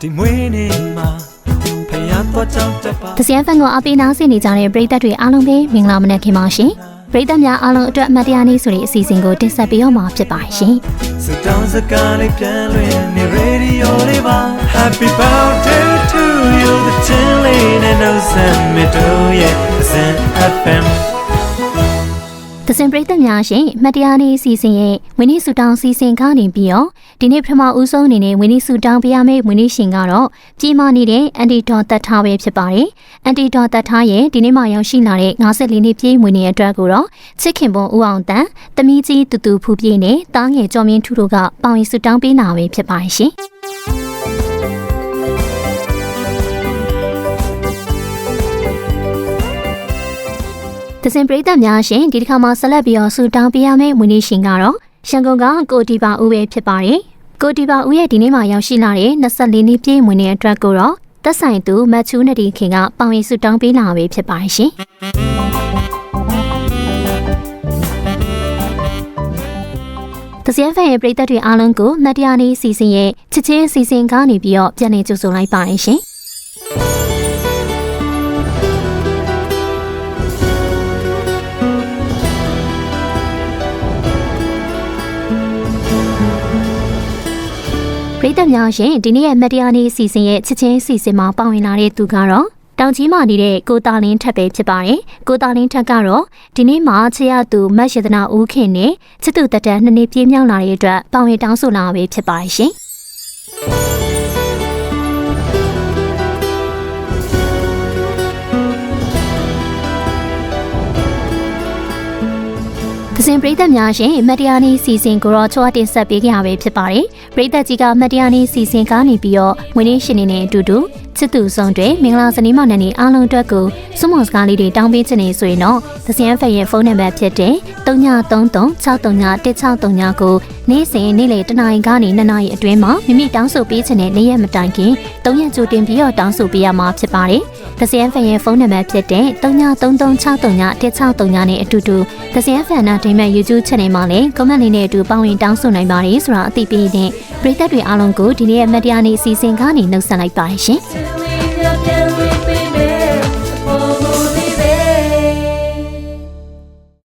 ဒီမွေးနေ့မှာဖယားတော့ကြောက်တပါတစရန်ဖန်ကိုအပေးနာဆင်နေကြတဲ့ပရိသတ်တွေအားလုံးပဲမင်္ဂလာမနက်ခင်ပါရှင်ပရိသတ်များအားလုံးအတွက်အမတ်တရားနေ့ဆိုတဲ့အစီအစဉ်ကိုတင်ဆက်ပေးတော့မှာဖြစ်ပါရှင်စတောင်းစကားလေးပြန်လွင်နေ radio လေးပါ Happy birthday to you the chilling and no send me to you send fm သစင်ပရိသတ်များရှင်မှတ်တရားလေးစီစဉ်ရဲ့ဝင်းနည်းစုတောင်းစီစဉ်ကနေပြီးတော့ ဒီနေ့ပထမဦးဆုံးအနေနဲ့ဝင်းနီဆူတောင်းပေးရမယ့်ဝင်းနီရှင်ကတော့ကြီးမားနေတဲ့အန်တီဒေါ်တက်ထားပဲဖြစ်ပါတယ်အန်တီဒေါ်တက်ထားရဲ့ဒီနေ့မှရောက်ရှိလာတဲ့54နှစ်ပြည့်မွေးနေ့အတွက်ကိုတော့ချစ်ခင်ပွန်ဦးအောင်တန်တမီးကြီးတူတူဖူပြည့်နဲ့တားငယ်ကျော်မင်းထူတို့ကပေါင်ရင်ဆူတောင်းပေးနာပဲဖြစ်ပါတယ်ရှင်တစင်ပရိသတ်များရှင်ဒီတစ်ခါမှာဆက်လက်ပြီးတော့ဆူတောင်းပေးရမယ့်ဝင်နေရှင်ကတော့ ရန်ကုန်ကကိုတီပါဦးပဲဖြစ်ပါတယ်။ကိုတီပါဦးရဲ့ဒီနေ့မှာရောက်ရှိလာတဲ့24နှစ်ပြည့်ဝင်တဲ့အတွက်ကိုတော့သက်ဆိုင်သူမတ်ချူးနဒီခင်ကပေါင်ရင်ဆူတောင်းပေးလာပဲဖြစ်ပါတယ်ရှင်။တစင်ဖန်ရဲ့ပရိသတ်တွေအားလုံးကိုမတ်တရားနေ့စီစဉ်ရဲ့ချစ်ချင်းစီစဉ်ကနေပြီးတော့ပြန်လည်ကြိုဆိုလိုက်ပါတယ်ရှင်။ ပရိသတ်များရှင်ဒီနေ့ရဲ့မတ်တရားနေ့အစီအစဉ်ရဲ့ချစ်ချင်းအစီအစဉ်မှာပါဝင်လာတဲ့သူကတော့တောင်ကြီးမှာနေတဲ့ကိုတာလင်းထက်ပဲဖြစ်ပါတယ်။ကိုတာလင်းထက်ကတော့ဒီနေ့မှာချစ်ရသူမတ်ရတနာဦးခင်နဲ့ချစ်သူတက်တန်းနှစ်နှစ်ပြည့်မြောက်လာတဲ့အတွက်ပါဝင်တောင်းဆိုလာပဲဖြစ်ပါတယ်ရှင်။ ကစင်ပရိသတ်များရှင်မတ်တရားနေ့စီစဉ်ကိုတော့ချောတင်ဆက်ပေးကြရပဲဖြစ်ပါတယ်။ပရိသတ်ကြီးကမတ်တရားနေ့စီစဉ်ကနေပြီးတော့ဝင်းနေရှင်နေနဲ့အတူတူ ချစ်သူဆောင်တွေမင်္ဂလာစနေမနက်နေ့အားလုံးအတွက်ကိုစွမော်စကားလေးတွေတောင်းပေးခြင်းနေဆိုရင်တော့သစင်ဖက်ရဲ့ဖုန်းနံပါတ်ဖြစ်တဲ့3933631639ကိုနေ့စဉ်နေ့လယ်တနာရီကနေ2နာရီအတွင်းမှာမိမိတောင်းဆိုပေးခြင်းနဲ့နေ့ရက်မတိုင်ခင်3ရက်ကြိုတင်ပြီးတော့တောင်းဆိုပေးရမှာဖြစ်ပါတယ်။သစင်ဖက်ရဲ့ဖုန်းနံပါတ်ဖြစ်တဲ့3933631639နဲ့အတူတူ The CN Fan နာဒိမတ် YouTube Channel မှာလည်း comment လေးနဲ့အတူပါဝင်တောင်းဆိုနိုင်ပါတယ်ဆိုတာအသိပေးတဲ့ ပရိသတ်တွေအားလုံးကိုဒီနေ့ရဲ့မတ်တရားနေ့အစီအစဉ်ကနေနှုတ်ဆက်လိုက်ပါတယ်ရှင်။